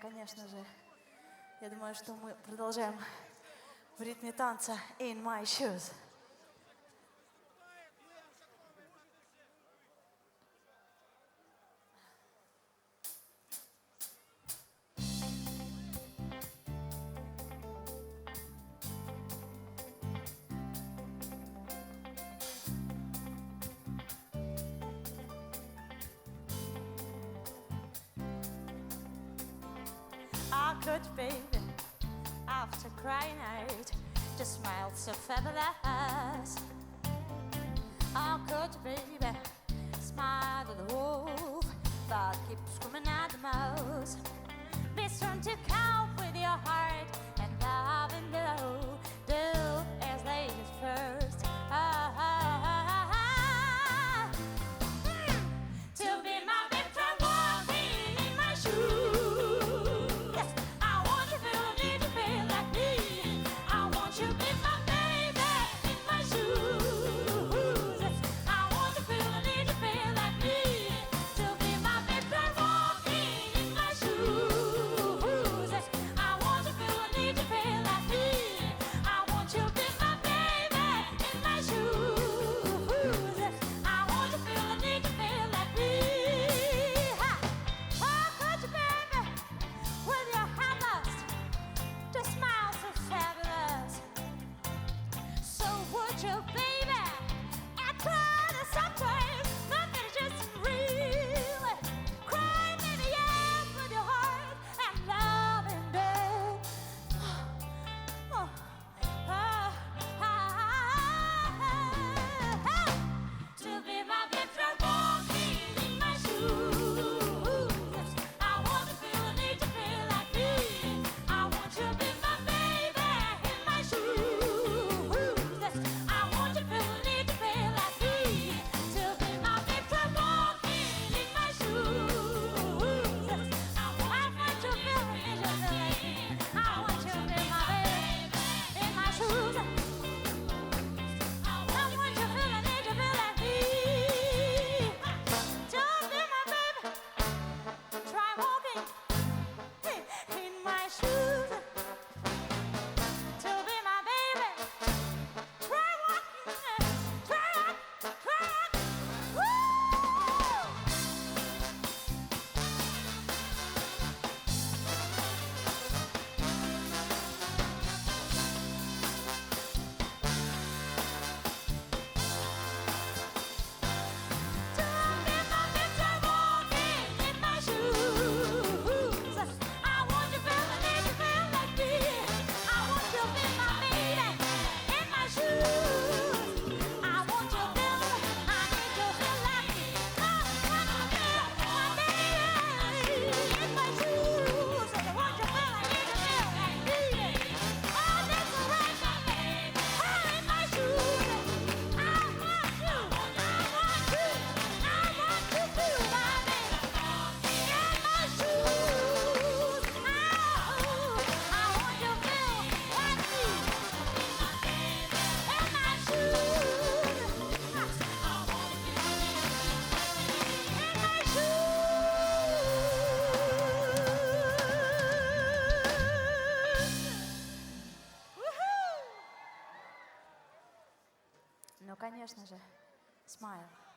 конечно же. Я думаю, что мы продолжаем в ритме танца «In My Shoes». good, baby, after crying out, just smiled so fabulous. I could, baby, smile at the wolf, but keep screaming at the mouse. Be strong to count with your heart. Boże, smile.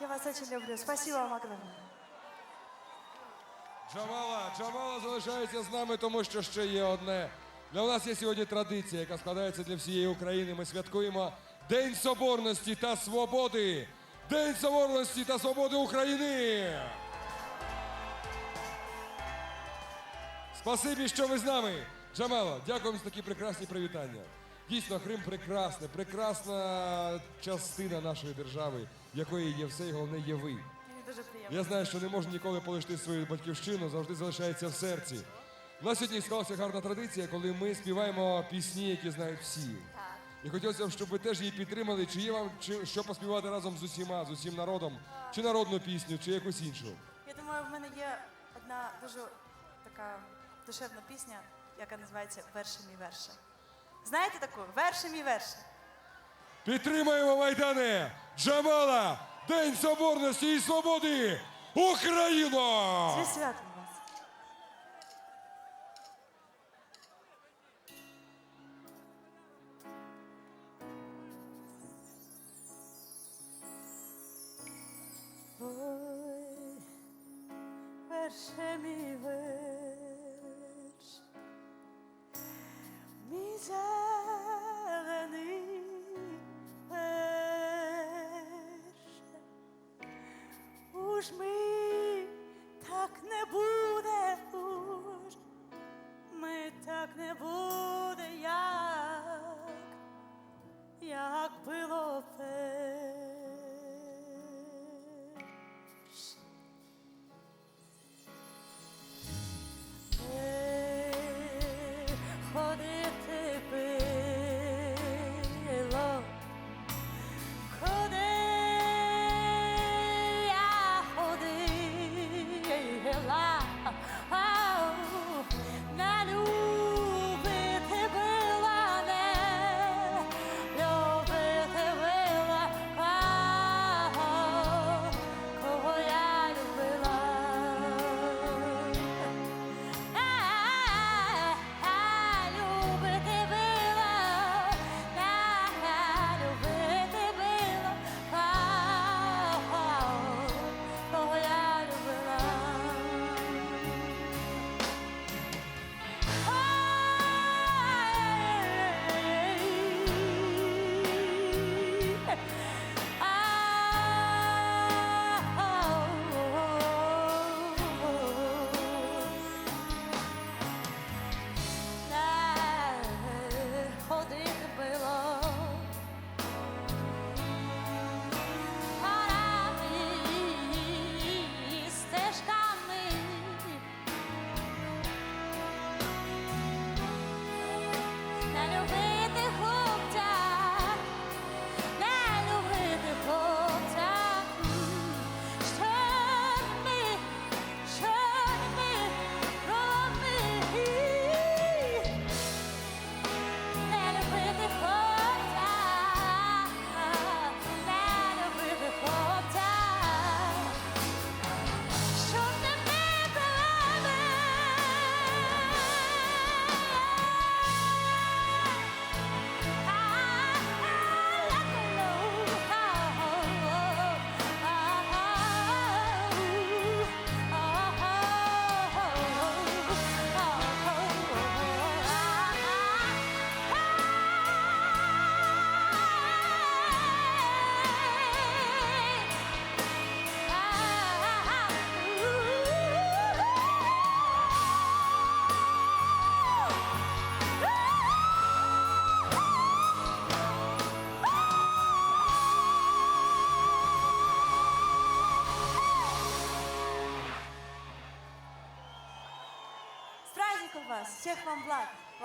Я вас очень люблю. Спасибо вам огромное. Джамала, Джамала залишається з нами, тому що ще є одне. Для нас є сьогодні традиція, яка складається для всієї України. Ми святкуємо День Соборності та Свободи. День Соборності та Свободи України. Спасибі, що ви з нами. Джамала, дякуємо за такі прекрасні привітання. Дійсно, Крим прекрасне, прекрасна частина нашої держави, в якої є все і головне є ви. Мені дуже приємно. Я знаю, що не можна ніколи полишити свою батьківщину, завжди залишається в серці. У нас сьогодні склалася гарна традиція, коли ми співаємо пісні, які знають всі. І хотілося б, щоб ви теж її підтримали. Чи є вам чи, що поспівати разом з усіма, з усім народом, чи народну пісню, чи якусь іншу. Я думаю, в мене є одна дуже така душевна пісня, яка називається Верші мій верше. Знаєте таку? Верші мій верше. Підтримаємо Майдане! Джамала! День Соборності і Свободи! Україна! Зі святом вас. Ой, верше мій верш, мій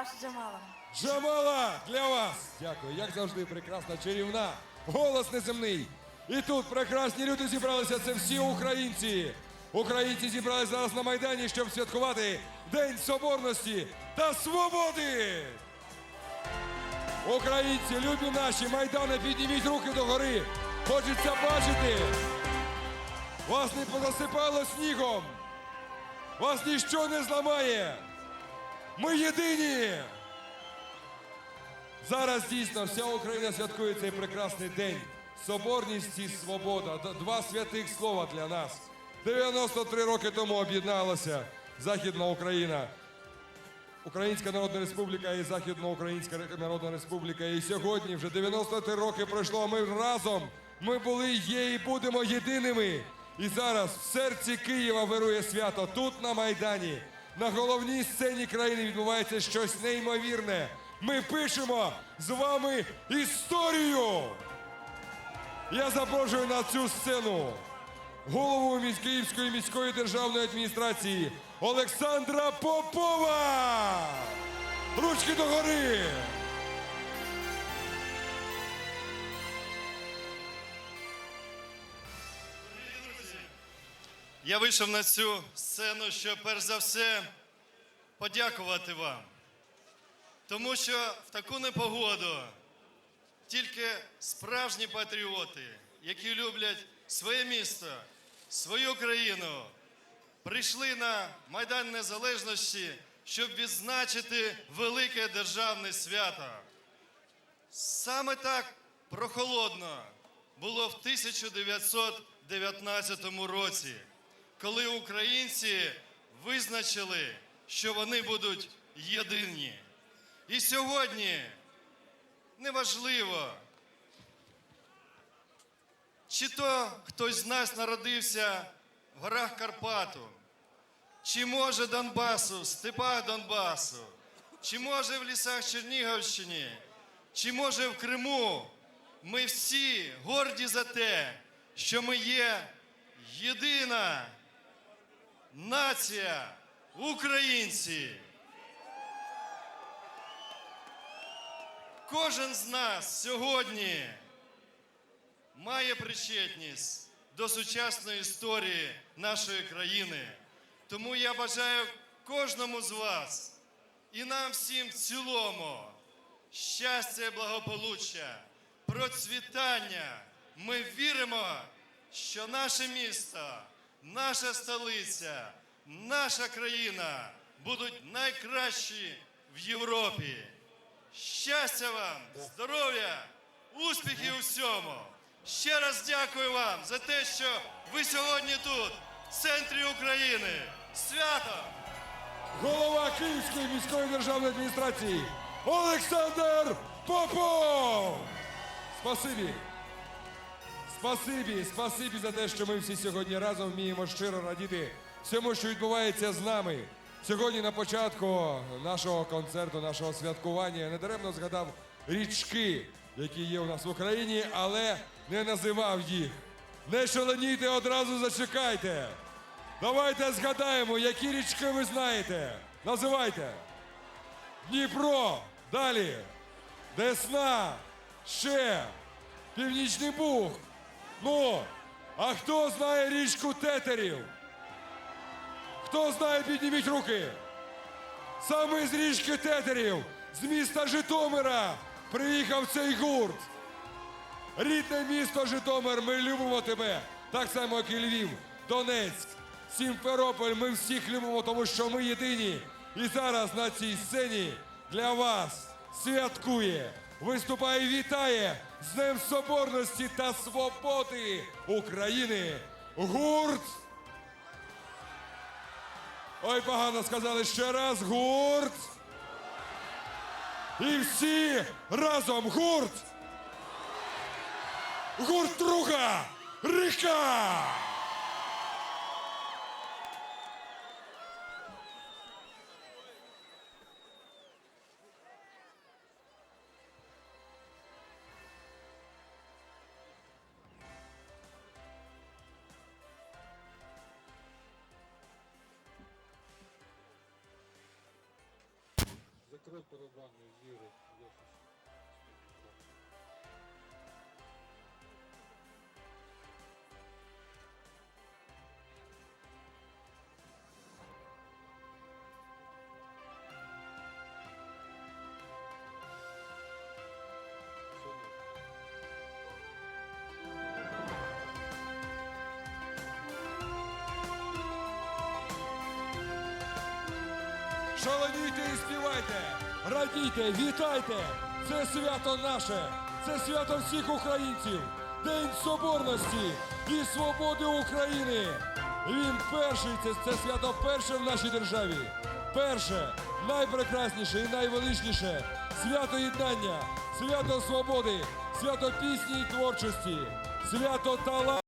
Ваша Джамала. Джамала для вас! Дякую, як завжди, прекрасна, чарівна, голос неземний. І тут прекрасні люди зібралися. Це всі українці. Українці зібралися зараз на Майдані, щоб святкувати День Соборності та Свободи. Українці, любі наші, Майдани, підніміть руки догори. Хочеться бачити. Вас не позасипало снігом. Вас ніщо не зламає. Ми єдині. Зараз дійсно вся Україна святкує цей прекрасний день Соборність і свобода. Два святих слова для нас. 93 роки тому об'єдналася Західна Україна. Українська Народна Республіка і Західноукраїнська Народна Республіка. І сьогодні вже 93 роки пройшло. Ми разом. Ми були, є і будемо єдиними. І зараз в серці Києва вирує свято. Тут на Майдані, на головній сцені країни відбувається щось неймовірне. Ми пишемо з вами історію. Я запрошую на цю сцену голову Київської міської державної адміністрації Олександра Попова. Ручки догори. Я вийшов на цю сцену, щоб перш за все подякувати вам. Тому що в таку непогоду тільки справжні патріоти, які люблять своє місто, свою країну, прийшли на Майдан Незалежності, щоб відзначити велике державне свято. Саме так прохолодно було в 1919 році, коли українці визначили, що вони будуть єдині. І сьогодні неважливо, чи то хтось з нас народився в горах Карпату, чи може Донбасу, в степах Донбасу, чи може в лісах Чернігівщини, чи може в Криму, ми всі горді за те, що ми є єдина нація українці. Кожен з нас сьогодні має причетність до сучасної історії нашої країни. Тому я бажаю кожному з вас і нам всім в цілому щастя і благополуччя, процвітання. Ми віримо, що наше місто, наша столиця, наша країна будуть найкращі в Європі. Щастя вам, здоров'я, успіхів у всьому. Ще раз дякую вам за те, що ви сьогодні тут, в центрі України. Свято! Голова Київської міської державної адміністрації Олександр Попов. Спасибі. Спасибі, спасибі за те, що ми всі сьогодні разом вміємо щиро радіти всьому, що відбувається з нами. Сьогодні на початку нашого концерту, нашого святкування, я недаремно згадав річки, які є у нас в Україні, але не називав їх. Не шаленійте, одразу зачекайте. Давайте згадаємо, які річки ви знаєте. Називайте. Дніпро. Далі. Десна. Ще. Північний Буг. Ну. А хто знає річку Тетерів? Хто знає, підніміть руки. Саме з річки Тетерів, з міста Житомира, приїхав цей гурт. Рідне місто Житомир, ми любимо тебе. Так само, як і Львів, Донецьк, Сімферополь. Ми всіх любимо, тому що ми єдині. І зараз на цій сцені для вас святкує, виступає і вітає з Днем Соборності та Свободи України. Гурт. Ой, погано сказали ще раз. Гурт. І всі разом гурт. Гурт друга! Ріка! Закрой барабанную Юру. Шаленійте і співайте! Радійте, вітайте! Це свято наше! Це свято всіх українців! День Соборності і свободи України. Він перший, це, це свято перше в нашій державі. Перше, найпрекрасніше і найвеличніше свято єднання, свято свободи, свято пісні і творчості, свято таланту.